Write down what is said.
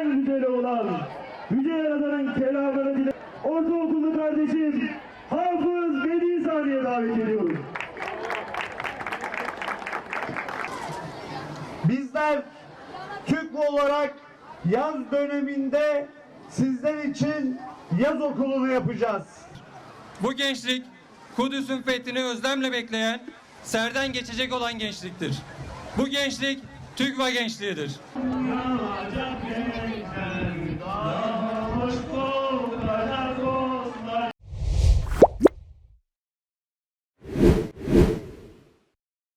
en güzeli olan Yüce Yaradan'ın kelamını dile ortaokullu kardeşim Hafız Bedi Saniye davet ediyorum. Bizler TÜK olarak yaz döneminde sizler için yaz okulunu yapacağız. Bu gençlik Kudüs'ün fethini özlemle bekleyen, serden geçecek olan gençliktir. Bu gençlik TÜGVA gençliğidir.